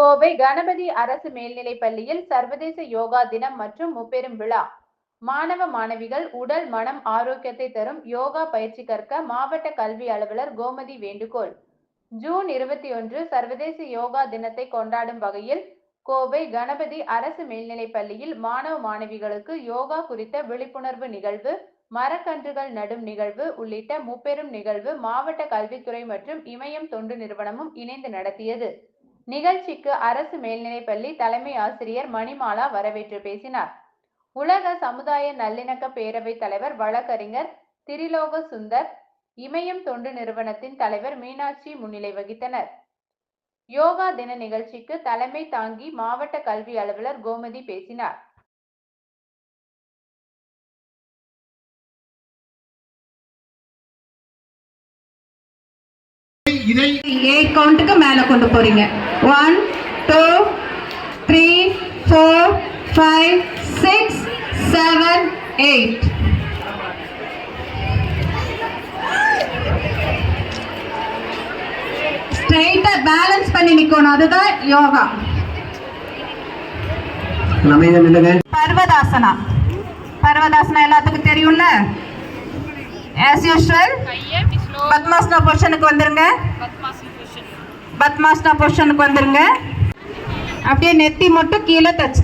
கோவை கணபதி அரசு மேல்நிலைப் பள்ளியில் சர்வதேச யோகா தினம் மற்றும் முப்பெரும் விழா. மாணவ மாணவிகள் உடல் மனம் ஆரோக்கியத்தை தரும் யோகா பயிற்சி கற்க மாவட்ட கல்வி அலுவலர் கோமதி வேண்டுகோள். ஜூன் இருபத்தி ஒன்று சர்வதேச யோகா தினத்தை கொண்டாடும் வகையில் கோவை கணபதி அரசு மேல்நிலைப் பள்ளியில் மாணவ மாணவிகளுக்கு யோகா குறித்த விழிப்புணர்வு நிகழ்வு மரக்கன்றுகள் நடும் நிகழ்வு உள்ளிட்ட முப்பெரும் நிகழ்வு மாவட்ட கல்வித்துறை மற்றும் இமயம் தொண்டு நிறுவனமும் இணைந்து நடத்தியது. நிகழ்ச்சிக்கு அரசு மேல்நிலைப்பள்ளி தலைமை ஆசிரியர் மணிமாலா வரவேற்று பேசினார். உலக சமுதாய நல்லிணக்க பேரவை தலைவர் வழக்கறிஞர் திரிலோக சுந்தர் இமயம் தொண்டு நிறுவனத்தின் தலைவர் மீனாட்சி முன்னிலை வகித்தனர். யோகா தின நிகழ்ச்சிக்கு தலைமை தாங்கி மாவட்ட கல்வி அலுவலர் கோமதி பேசினார். இதை எயிட் கவுண்ட்டுக்கு மேலே கொண்டு போறீங்க. One two three four five six seven eight ஸ்ட்ரைட்டா பேலன்ஸ் பண்ணி நிக்கணும். அதுதான் யோகா. பர்வதாசனா. பர்வதாசனா எல்லாத்துக்கும் தெரியும்ல? ஆஸ் யூஸ்வல் பத்மாசனா பொசிஷனுக்கு வந்துருங்க. பத்மாசனா பொசிஷனுக்கு வந்துருங்க. அப்படியே நெத்தி மட்டும் கீழே டச்